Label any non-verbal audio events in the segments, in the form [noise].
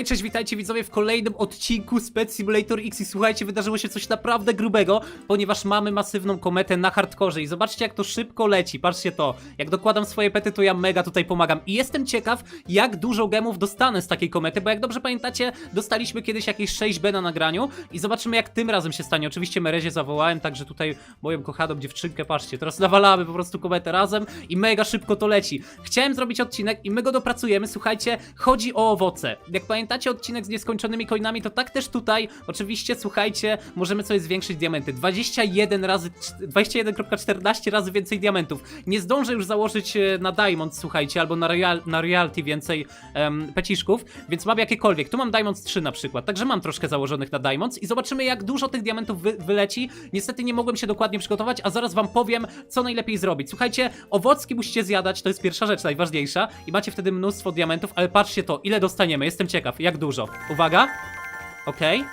Hej, cześć, witajcie widzowie w kolejnym odcinku z Pet Simulator X i słuchajcie, wydarzyło się coś naprawdę grubego, ponieważ mamy masywną kometę na hardkorze i zobaczcie jak to szybko leci, patrzcie to, jak dokładam swoje pety to ja mega tutaj pomagam. I jestem ciekaw jak dużo gemów dostanę z takiej komety, bo jak dobrze pamiętacie, dostaliśmy kiedyś jakieś 6B na nagraniu i zobaczymy jak tym razem się stanie, oczywiście Merezie zawołałem, także tutaj moją kochaną dziewczynkę, patrzcie, teraz nawalamy po prostu kometę razem i mega szybko to leci. Chciałem zrobić odcinek i my go dopracujemy, słuchajcie, chodzi o owoce. Jak pamiętacie odcinek z nieskończonymi coinami, to tak też tutaj, oczywiście, słuchajcie, możemy sobie zwiększyć diamenty. 21 razy, 21.14 razy więcej diamentów. Nie zdążę już założyć e, na Diamond, słuchajcie, albo na, real, na Reality więcej em, peciszków, więc mam jakiekolwiek. Tu mam Diamonds 3 na przykład, także mam troszkę założonych na Diamonds i zobaczymy jak dużo tych diamentów wy, wyleci. Niestety nie mogłem się dokładnie przygotować, a zaraz wam powiem, co najlepiej zrobić. Słuchajcie, owocki musicie zjadać, to jest pierwsza rzecz, najważniejsza i macie wtedy mnóstwo diamentów, ale patrzcie to, ile dostaniemy, jestem ciekaw, jak dużo. Uwaga, okej.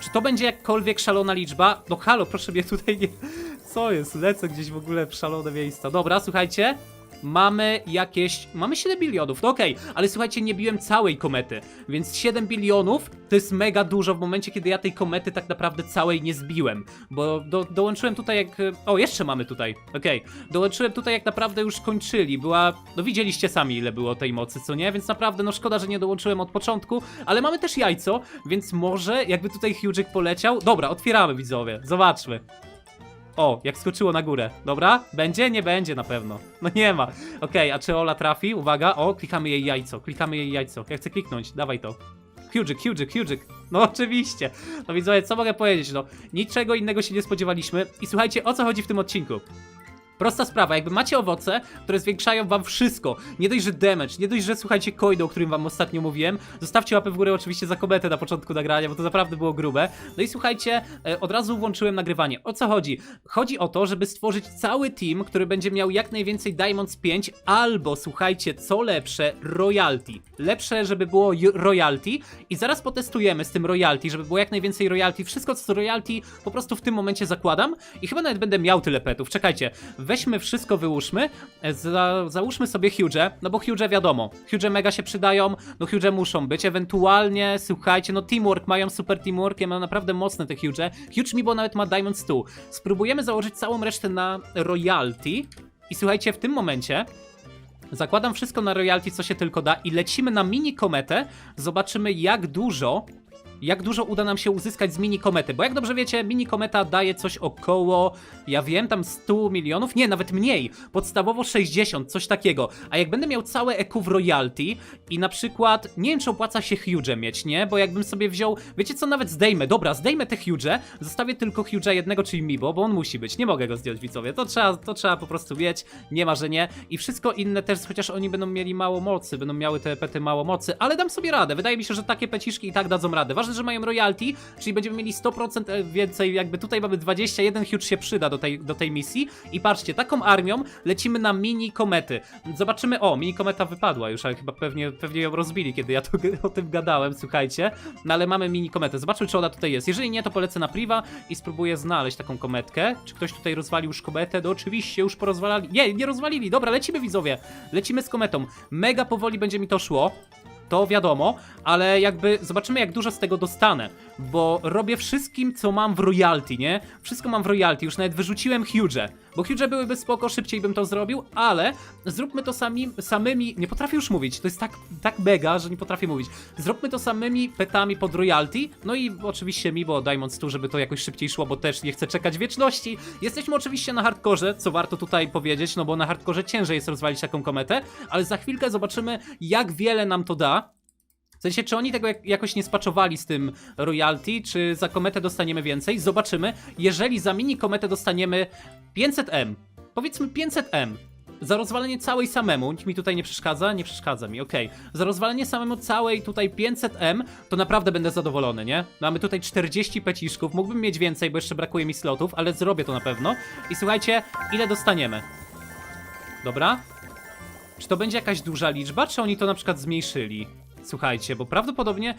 Czy to będzie jakkolwiek szalona liczba? No halo, proszę mnie tutaj nie... [laughs] Co jest? Lecę gdzieś w ogóle w szalone miejsca. Dobra, słuchajcie. Mamy jakieś... Mamy 7 bilionów, no okej, ale słuchajcie, nie biłem całej komety, więc 7 bilionów to jest mega dużo w momencie, kiedy ja tej komety tak naprawdę całej nie zbiłem, bo do, dołączyłem tutaj jak... O, jeszcze mamy tutaj, okej, dołączyłem tutaj jak naprawdę już kończyli, była... No widzieliście sami ile było tej mocy, co nie? Więc naprawdę, no szkoda, że nie dołączyłem od początku, ale mamy też jajco, więc może jakby tutaj Hughik poleciał... Dobra, otwieramy widzowie, zobaczmy. O, jak skoczyło na górę. Dobra? Będzie? Nie będzie na pewno. No nie ma. Okej, a czy Ola trafi? Uwaga. O, klikamy jej jajco. Klikamy jej jajco. Ja chcę kliknąć. Dawaj to. Hughik, Hughik, Hughik. No oczywiście. No widzowie, co mogę powiedzieć? No, niczego innego się nie spodziewaliśmy. I słuchajcie, o co chodzi w tym odcinku? Prosta sprawa, jakby macie owoce, które zwiększają wam wszystko. Nie dość, że damage, nie dość, że słuchajcie coin, o którym wam ostatnio mówiłem. Zostawcie łapę w górę oczywiście za kometę na początku nagrania, bo to naprawdę było grube. No i słuchajcie, e, od razu włączyłem nagrywanie. O co chodzi? Chodzi o to, żeby stworzyć cały team, który będzie miał jak najwięcej Diamonds 5, albo słuchajcie, co lepsze, royalty. Lepsze, żeby było royalty i zaraz potestujemy z tym royalty, żeby było jak najwięcej royalty. Wszystko co royalty po prostu w tym momencie zakładam i chyba nawet będę miał tyle petów. Czekajcie, weźmy wszystko, wyłóżmy, e, za, załóżmy sobie Huge, no bo Huge wiadomo, Huge mega się przydają, no Huge muszą być, ewentualnie, słuchajcie, no teamwork, mają super teamwork, ja mam naprawdę mocne te Huge, Huge mi, bo nawet ma Diamond 100. Spróbujemy założyć całą resztę na royalty i słuchajcie, w tym momencie Zakładam wszystko na royalty, co się tylko da i lecimy na mini kometę. Zobaczymy jak dużo, jak dużo uda nam się uzyskać z mini komety. Bo jak dobrze wiecie, mini kometa daje coś około, ja wiem, tam 100 milionów, nie, nawet mniej. Podstawowo 60, coś takiego. A jak będę miał całe EQ w royalty i na przykład, nie wiem czy opłaca się huge mieć, nie? Bo jakbym sobie wziął, wiecie co, nawet zdejmę, dobra, zdejmę te huge, zostawię tylko huge jednego, czyli Mibo, bo on musi być, nie mogę go zdjąć widzowie, to trzeba, to trzeba po prostu mieć, nie ma, że nie. I wszystko inne też, chociaż oni będą mieli mało mocy, będą miały te pety mało mocy, ale dam sobie radę, wydaje mi się, że takie peciszki i tak dadzą radę. Ważne, że mają royalty, czyli będziemy mieli 100% więcej, jakby tutaj mamy 21, huge się przyda do tej, do tej misji. I patrzcie, taką armią lecimy na mini komety. Zobaczymy, o, mini kometa wypadła już, ale chyba pewnie, pewnie ją rozbili, kiedy ja tu o tym gadałem, słuchajcie. No ale mamy mini kometę, zobaczmy, czy ona tutaj jest. Jeżeli nie, to polecę na priva i spróbuję znaleźć taką kometkę. Czy ktoś tutaj rozwalił już kometę? No oczywiście, już porozwalali. Nie, nie rozwalili, dobra, lecimy widzowie. Lecimy z kometą. Mega powoli będzie mi to szło to wiadomo, ale jakby zobaczymy jak dużo z tego dostanę, bo robię wszystkim co mam w royalty, nie? Wszystko mam w royalty, już nawet wyrzuciłem huge, bo huge byłyby spoko, szybciej bym to zrobił, ale zróbmy to sami, samymi, nie potrafię już mówić, to jest tak, tak mega, że nie potrafię mówić, zróbmy to samymi petami pod royalty, no i oczywiście mi, bo Diamond 100, żeby to jakoś szybciej szło, bo też nie chcę czekać wieczności. Jesteśmy oczywiście na hardkorze, co warto tutaj powiedzieć, no bo na hardkorze ciężej jest rozwalić taką kometę, ale za chwilkę zobaczymy jak wiele nam to da, w sensie, czy oni tego jak, jakoś nie spaczowali z tym royalty, czy za kometę dostaniemy więcej? Zobaczymy. Jeżeli za mini kometę dostaniemy 500M, powiedzmy 500M, za rozwalenie całej samemu, mi tutaj nie przeszkadza, nie przeszkadza mi, okej. Za rozwalenie samemu całej tutaj 500M, to naprawdę będę zadowolony, nie? Mamy tutaj 40 peciszków, mógłbym mieć więcej, bo jeszcze brakuje mi slotów, ale zrobię to na pewno. I słuchajcie, ile dostaniemy? Dobra? Czy to będzie jakaś duża liczba, czy oni to na przykład zmniejszyli? Słuchajcie, bo prawdopodobnie.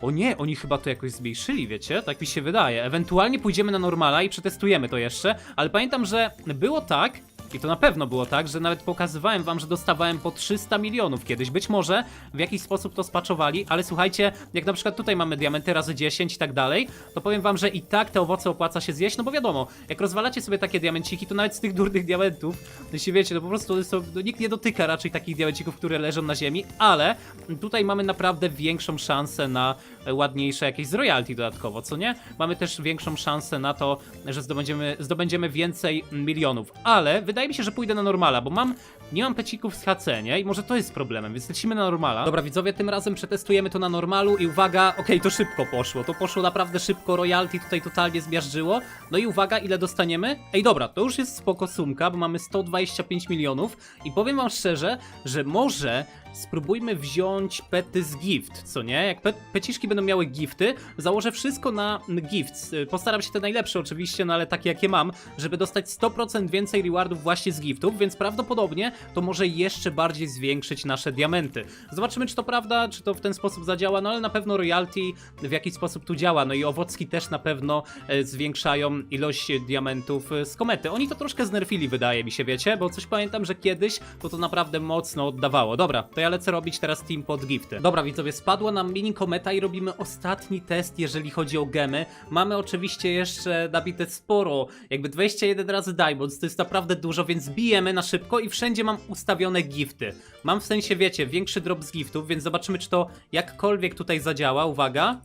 O nie, oni chyba to jakoś zmniejszyli, wiecie? Tak mi się wydaje. Ewentualnie pójdziemy na normala i przetestujemy to jeszcze, ale pamiętam, że było tak, I to na pewno było tak, że nawet pokazywałem wam, że dostawałem po 300 milionów kiedyś. Być może w jakiś sposób to spaczowali, ale słuchajcie, jak na przykład tutaj mamy diamenty razy 10 i tak dalej, to powiem wam, że i tak te owoce opłaca się zjeść, no bo wiadomo, jak rozwalacie sobie takie diamenciki, to nawet z tych durnych diamentów, jeśli wiecie, to po prostu są, no, nikt nie dotyka raczej takich diamencików, które leżą na ziemi, ale tutaj mamy naprawdę większą szansę na ładniejsze jakieś z royalty dodatkowo, co nie? Mamy też większą szansę na to, że zdobędziemy, zdobędziemy więcej milionów, ale wydaje mi się, że pójdę na normala, bo mam, nie mam pecików z HC, nie? I może to jest problemem, więc lecimy na normala. Dobra, widzowie, tym razem przetestujemy to na normalu i uwaga, okej, to szybko poszło, to poszło naprawdę szybko, royalty tutaj totalnie zmiażdżyło. No i uwaga, ile dostaniemy? Ej, dobra, to już jest spoko sumka, bo mamy 125 milionów i powiem wam szczerze, że może spróbujmy wziąć pety z gift, co nie? Jak pet, peciszki będą miały gifty, założę wszystko na gifts. Postaram się te najlepsze oczywiście, no ale takie jakie mam, żeby dostać 100% więcej rewardów właśnie z giftów, więc prawdopodobnie to może jeszcze bardziej zwiększyć nasze diamenty. Zobaczymy, czy to prawda, czy to w ten sposób zadziała, no ale na pewno royalty w jakiś sposób tu działa, no i owocki też na pewno e, zwiększają ilość diamentów e, z komety. Oni to troszkę znerfili, wydaje mi się, wiecie, bo coś pamiętam, że kiedyś to to naprawdę mocno oddawało. Dobra, to ja lecę robić teraz team pod gifty. Dobra, widzowie, spadła nam mini kometa i robimy ostatni test, jeżeli chodzi o gemy. Mamy oczywiście jeszcze nabite sporo, jakby 21 razy diamonds, to jest naprawdę dużo, więc bijemy na szybko i wszędzie mam ustawione gifty. Mam w sensie, wiecie, większy drop z giftów, więc zobaczymy, czy to jakkolwiek tutaj zadziała. Uwaga.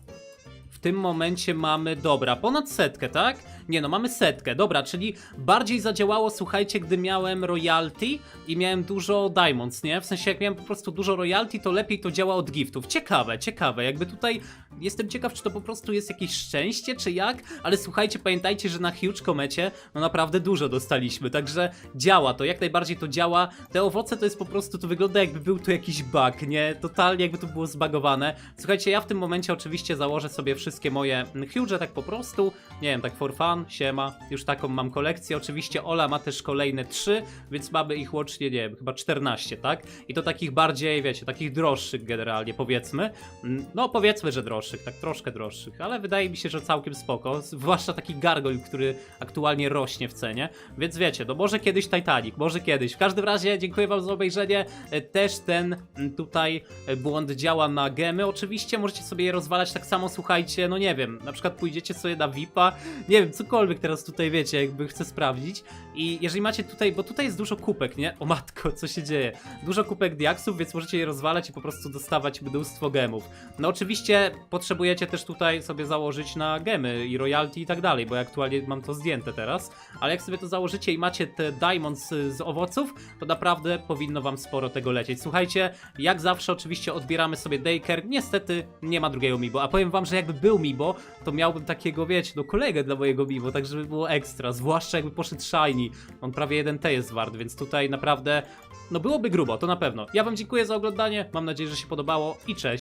Tym momencie mamy, dobra, ponad setkę, tak? Nie no, mamy setkę, dobra, czyli bardziej zadziałało, słuchajcie, gdy miałem royalty i miałem dużo diamonds, nie? W sensie, jak miałem po prostu dużo royalty, to lepiej to działa od giftów. Ciekawe, ciekawe, jakby tutaj jestem ciekaw, czy to po prostu jest jakieś szczęście, czy jak, ale słuchajcie, pamiętajcie, że na huge komecie, no naprawdę dużo dostaliśmy, także działa to, jak najbardziej to działa. Te owoce to jest po prostu, to wygląda jakby był tu jakiś bug, nie? Totalnie jakby to było zbagowane. Słuchajcie, ja w tym momencie oczywiście założę sobie wszystkie moje huge tak po prostu, nie wiem, tak for fun, siema, już taką mam kolekcję. Oczywiście Ola ma też kolejne trzy, więc mamy ich łącznie, nie wiem, chyba 14, tak? I to takich bardziej, wiecie, takich droższych generalnie, powiedzmy. Mm, No, powiedzmy, że droższych, tak troszkę droższych, ale wydaje mi się, że całkiem spoko. Zwłaszcza taki gargoyle, który aktualnie rośnie w cenie. Więc wiecie, no może kiedyś Titanic, może kiedyś. W każdym razie dziękuję wam za obejrzenie. E, Też ten mm, tutaj e, błąd działa na gemy. Oczywiście możecie sobie je rozwalać tak samo, słuchajcie, no nie wiem, na przykład pójdziecie sobie na VIPa, nie wiem, cokolwiek teraz tutaj wiecie, jakby chcę sprawdzić. I jeżeli macie tutaj, bo tutaj jest dużo kupek, nie? O matko, co się dzieje? Dużo kupek diaksów, więc możecie je rozwalać i po prostu dostawać mnóstwo gemów. No oczywiście potrzebujecie też tutaj sobie założyć na gemy i royalty i tak dalej, bo ja aktualnie mam to zdjęte teraz, ale jak sobie to założycie i macie te diamonds y, z owoców, to naprawdę powinno wam sporo tego lecieć. Słuchajcie, jak zawsze oczywiście odbieramy sobie daycare, niestety nie ma drugiego Mibo, a powiem wam, że jakby był Mibo, to miałbym takiego, wiecie, no kolegę dla mojego Mibo, tak żeby było ekstra, zwłaszcza jakby poszedł Shiny, on prawie 1T jest wart, więc tutaj naprawdę, no byłoby grubo, to na pewno. Ja wam dziękuję za oglądanie, mam nadzieję, że się podobało i cześć!